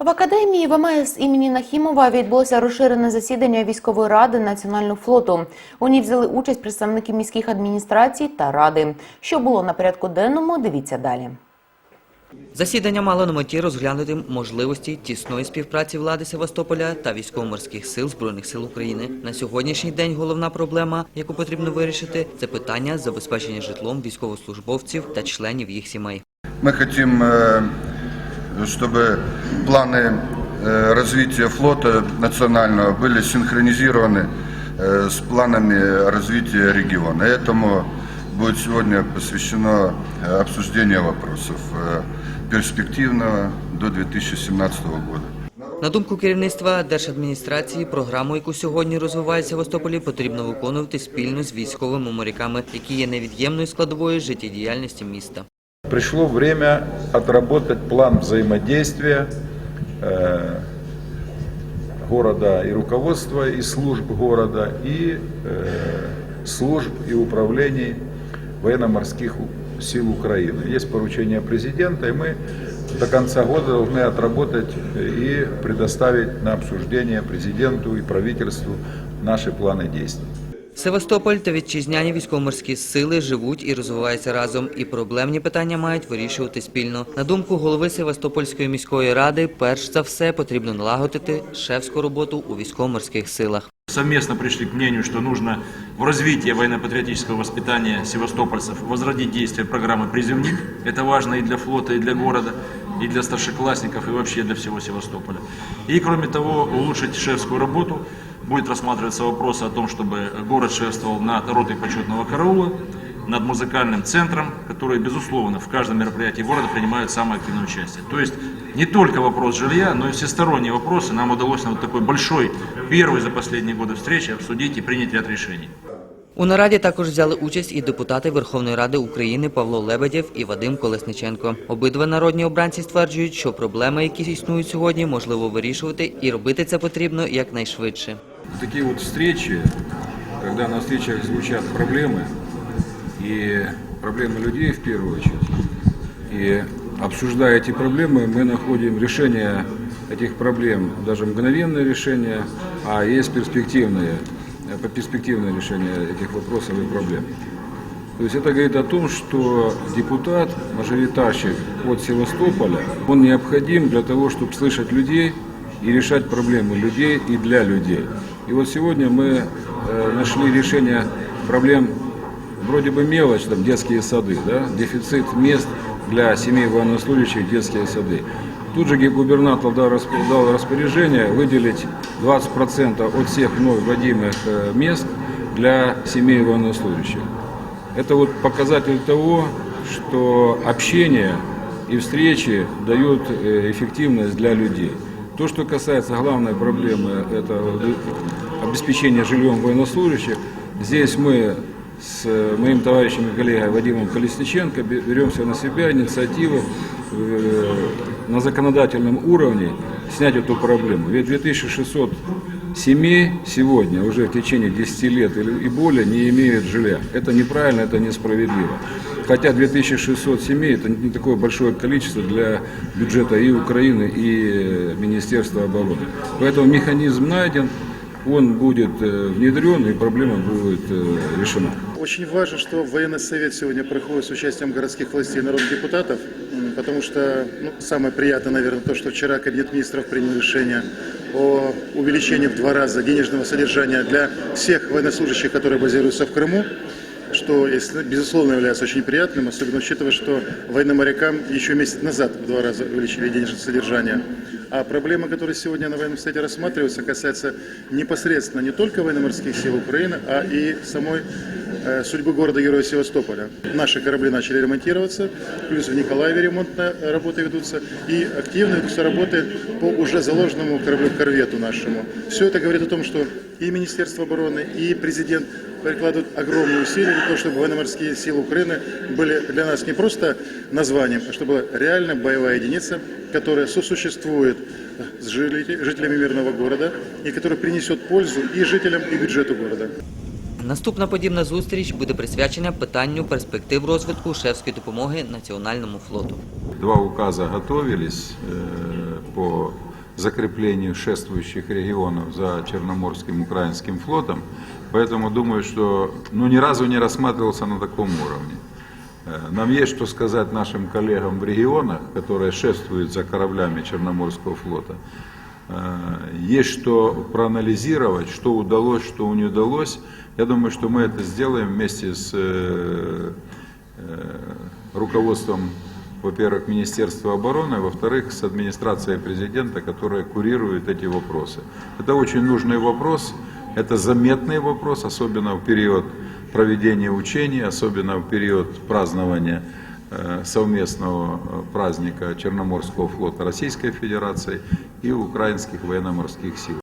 В академії ВМС імені Нахімова відбулося розширене засідання військової ради Національного флоту. У ній взяли участь представники міських адміністрацій та ради. Що було на порядку денному, дивіться далі. Засідання мало на меті розглянути можливості тісної співпраці влади Севастополя та військово-морських сил Збройних сил України. На сьогоднішній день головна проблема, яку потрібно вирішити, це питання забезпечення житлом військовослужбовців та членів їх сімей. Мы хотим, э, чтобы планы э, развития флота национального были синхронизированы э, с планами развития региона. Этому будет сегодня посвящено э, обсуждение вопросов э, перспективного до 2017 года. На думку керівництва держадміністрації, програму, яку сьогодні розвиває Севастополі, потрібно виконувати спільно з військовими моряками, які є невід'ємною складовою життєдіяльності міста. Пришло время отработать план взаимодействия э, города и руководства, и служб города, и э, служб и управлений военно-морских сил Украины. Есть поручение президента, и мы до конца года должны отработать и предоставить на обсуждение президенту и правительству наши планы действий. Севастополь та вітчизняні військово-морські сили живуть і розвиваються разом, і проблемні питання мають вирішувати спільно. На думку голови Севастопольської міської ради, перш за все потрібно налагодити шефську роботу у військово-морських силах. Совместно пришли к мнению, что нужно в развитии военно-патриотического воспитания севастопольцев возродить действие программы «Призывник». Это важно и для флота, и для города, и для старшеклассников, и вообще для всего Севастополя. И, кроме того, улучшить шефскую работу. Будет рассматриваться вопрос о том, чтобы город шефствовал над ротой почетного караула, над музыкальным центром, которые, безусловно, в каждом мероприятии города принимают самое активное участие. То есть не только вопрос жилья, но и всесторонние вопросы нам удалось на вот такой большой, первой за последние годы встречи обсудить и принять ряд решений. У нараді також взяли участь і депутати Верховної Ради України Павло Лебедєв і Вадим Колесниченко. Обидва народні обранці стверджують, що проблеми, які існують сьогодні, можливо вирішувати, і робити це потрібно якнайшвидше. Такие вот встречи, когда на встречах звучат проблемы, и проблемы людей в первую очередь, и обсуждая эти проблемы, мы находим решение этих проблем, даже мгновенное решение, а есть перспективные, э, перспективное решение этих вопросов и проблем. То есть это говорит о том, что депутат, мажоритарщик от Севастополя, он необходим для того, чтобы слышать людей и решать проблемы людей и для людей. И вот сегодня мы э, нашли решение проблем вроде бы мелочь, там детские сады, да, дефицит мест для семей военнослужащих, детские сады. Тут же губернатор дал расп- дал распоряжение выделить 20% от всех вновь вводимых э, мест для семей военнослужащих. Это вот показатель того, что общение и встречи дают э, эффективность для людей. То, что касается главной проблемы, это обеспечение жильем военнослужащих, здесь мы с моим товарищем и коллегой Вадимом Колесниченко бе- беремся на себя инициативу э, на законодательном уровне снять эту проблему. Ведь 2600 семей сегодня уже в течение 10 лет и более не имеют жилья. Это неправильно, это несправедливо. Хотя 2600 семей это не такое большое количество для бюджета и Украины, и э, Министерства обороны. Поэтому механизм найден, он будет э, внедрен и проблема будет э, решена. Очень важно, что военный совет сегодня проходит с участием городских властей и народных депутатов, потому что ну, самое приятное, наверное, то, что вчера Кабинет министров принял решение о увеличении в два раза денежного содержания для всех военнослужащих, которые базируются в Крыму, что, безусловно, является очень приятным, особенно учитывая, что военно-морякам еще месяц назад в два раза увеличили денежное содержание. А проблема, которая сегодня на военном совете рассматривается, касается непосредственно не только военно-морских сил Украины, а и самой э, судьбы города-героя Севастополя. Наши корабли начали ремонтироваться, плюс в Николаеве ремонтные работы ведутся, и активно ведутся работы по уже заложенному кораблю-корвету нашему. Все это говорит о том, что и Министерство обороны, и президент прикладывают огромные усилия для того, чтобы военно-морские силы Украины были для нас не просто названием, а чтобы была реально боевая единица, которая сосуществует с жителями мирного города и которая принесет пользу и жителям, и бюджету города. Наступна подібна зустріч буде присвячена питанню перспектив розвитку шефської допомоги національному флоту. Два указа готовились э, по закреплению шествующих регионов за Черноморским украинским флотом. Поэтому думаю, что ну, ни разу не рассматривался на таком уровне. Э, Нам есть что сказать нашим коллегам в регионах, которые шествуют за кораблями Черноморского флота. Э, Есть что проанализировать, что удалось, что не удалось. Я думаю, что мы это сделаем вместе с э, э, руководством, во-первых, Министерства обороны, во-вторых, с администрацией президента, которая курирует эти вопросы. Это очень нужный вопрос, это заметный вопрос, особенно в период проведения учений, особенно в период празднования совместного э, праздника Черноморского флота Российской Федерации и украинских военно-морских сил.